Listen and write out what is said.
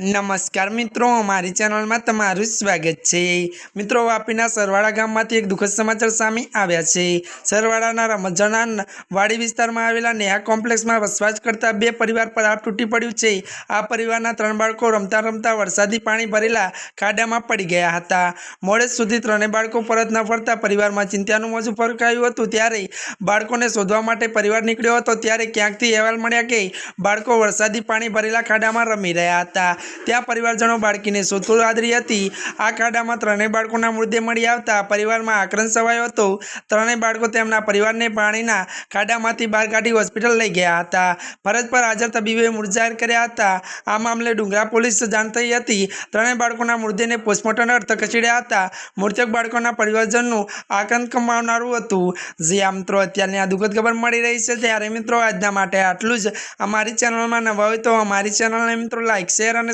નમસ્કાર મિત્રો અમારી ચેનલમાં તમારું સ્વાગત છે. મિત્રો વાપીના સરવાળા ગામમાંથી એક દુઃખદ સમાચાર સામે આવ્યા છે. સરવાળાના રમજાના વાડી વિસ્તારમાં આવેલા નેહા કોમ્પ્લેક્સમાં વસવાટ કરતા બે પરિવાર પર આપ તૂટી પડ્યું છે. આ પરિવારના ત્રણ બાળકો રમતા રમતા વરસાદી પાણી ભરેલા ખાડામાં પડી ગયા હતા. મોડે સુધી ત્રણેય બાળકો પરત ન ફરતા પરિવારમાં ચિંતાનું મોજું ફરકાયું હતું. ત્યારે બાળકોને શોધવા માટે પરિવાર નીકળ્યો હતો. ત્યારે ક્યાંકથી અહેવાલ મળ્યા કે બાળકો વરસાદી પાણી ભરેલા ખાડામાં રમી રહ્યા હતા. ત્યાં પરિવારજનો બાળકીને શોધખોળ આદરી હતી. આ ખાડામાં ત્રણેય બાળકોના મૃતદેહ મળી આવતા પરિવારમાં આક્રંદ સવાયો હતો. ત્રણેય બાળકો તેમના પરિવારને પાણીના ખાડામાંથી બહાર કાઢી હોસ્પિટલ લઈ ગયા હતા. ફરજ પર હાજર તબીબે મૃત જાહેર કર્યા હતા. આ મામલે ડુંગરા પોલીસ જાણ થઈ હતી. ત્રણેય બાળકોના મૃતદેહને પોસ્ટમોર્ટમ અર્થ ખસેડ્યા હતા. મૃતક બાળકોના પરિવારજનનું આક્રંદ કમાવનારું હતું. જે આ મિત્રો, અત્યારની આ દુઃખદ ખબર મળી રહી છે. ત્યારે મિત્રો, આજના માટે આટલું જ. અમારી ચેનલમાં નવા હોય તો અમારી ચેનલને મિત્રો લાઇક શેર અને